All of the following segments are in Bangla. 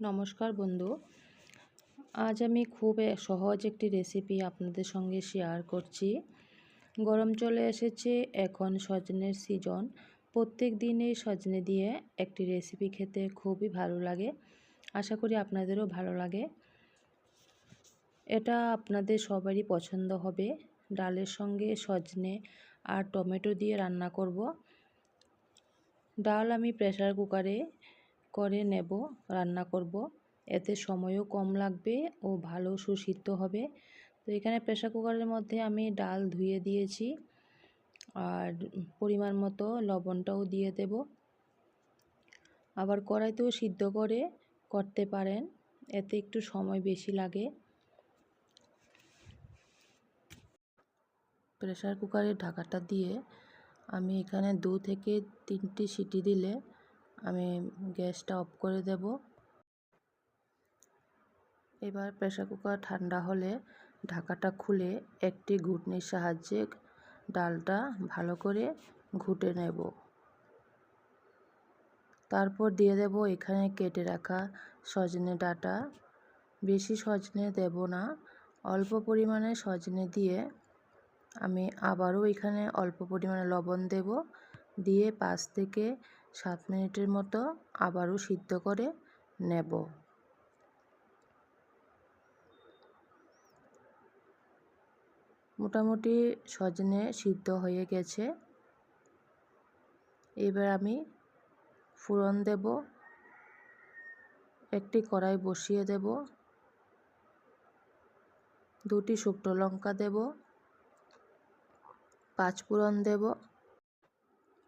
নমস্কার বন্ধু। আজ আমি খুব সহজ একটি রেসিপি আপনাদের সঙ্গে শেয়ার করছি। গরম চলে এসেছে, এখন সজনের সিজন প্রত্যেক দিনই সজনে দিয়ে একটি রেসিপি খেতে খুবই ভালো লাগে। আশা করি আপনাদেরও ভালো লাগে। এটা আপনাদের সবারই পছন্দ হবে। ডালের সঙ্গে সজনে আর টমেটো দিয়ে রান্না করব। ডাল আমি প্রেসার কুকারে করে নেব, রান্না করব। এতে সময়ও কম লাগবে ও ভালো সুসিদ্ধ হবে। তো এখানে প্রেসার কুকারের মধ্যে আমি ডাল ধুয়ে দিয়েছি আর পরিমাণ মতো লবণটাও দিয়ে দেব। আবার কড়াইতেও সিদ্ধ করে করতে পারেন, এতে একটু সময় বেশি লাগে। প্রেশার কুকারের ঢাকাটা দিয়ে আমি এখানে দু থেকে তিনটি সিটি দিলে আমি গ্যাসটা অফ করে দেব। এবার প্রেসার কুকার ঠান্ডা হলে ঢাকাটা খুলে একটি ঘুটনির সাহায্যে ডালটা ভালো করে ঘুটে নেব। তারপর দিয়ে দেব এখানে কেটে রাখা সজনে ডাটা। বেশি সজনে দেব না, অল্প পরিমাণে সজনে দিয়ে আমি আবারও এখানে অল্প পরিমাণে লবণ দেব। দিয়ে পাঁচ থেকে সাত মিনিটের মতো আবারও সিদ্ধ করে নেব। মোটামুটি সজনে সিদ্ধ হয়ে গেছে। এবার আমি ফুরন দেব। একটি কড়াই বসিয়ে দেব। দুটি শুকনো লঙ্কা দেব। পাঁচ পাঁচফোড়ন দেব।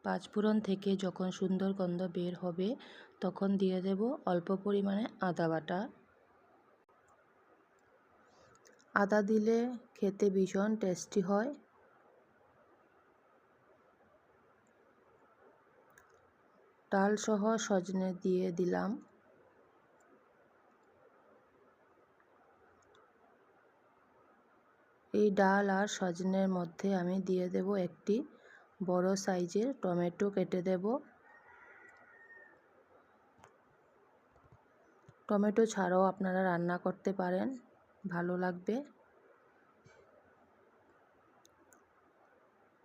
পাঁচফোড়ন থেকে যখন সুন্দর গন্ধ বের হবে, তখন দিয়ে দেব অল্প পরিমাণে আদা বাটা। আদা দিলে খেতে ভীষণ টেস্টি হয়। ডাল সহ সজনে দিয়ে দিলাম। এই ডাল আর সজনের মধ্যে আমি দিয়ে দেব একটি বড় সাইজের টমেটো কেটে দেব। টমেটো ছাড়াও আপনারা রান্না করতে পারেন, ভালো লাগবে।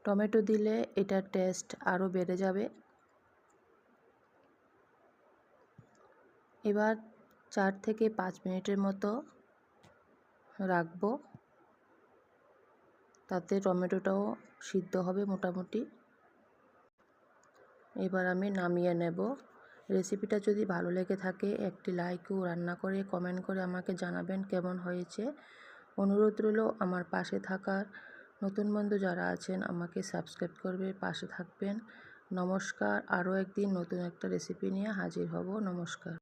টমেটো দিলে এটার টেস্ট আরও বেড়ে যাবে। এবার চার থেকে পাঁচ মিনিটের মতো রাখব। তাতে টমেটোটাও সিদ্ধ হবে মোটামুটি। এবার আমি নামিয়ে নেব। রেসিপিটা যদি ভালো লেগে থাকে, একটি লাইক ও রান্না করে কমেন্ট করে আমাকে জানাবেন কেমন হয়েছে। অনুরোধ রইল আমার পাশে থাকার। নতুন বন্ধু যারা আছেন, আমাকে সাবস্ক্রাইব করবে, পাশে থাকবেন। নমস্কার। আরও একদিন নতুন একটা রেসিপি নিয়ে হাজির হব। নমস্কার।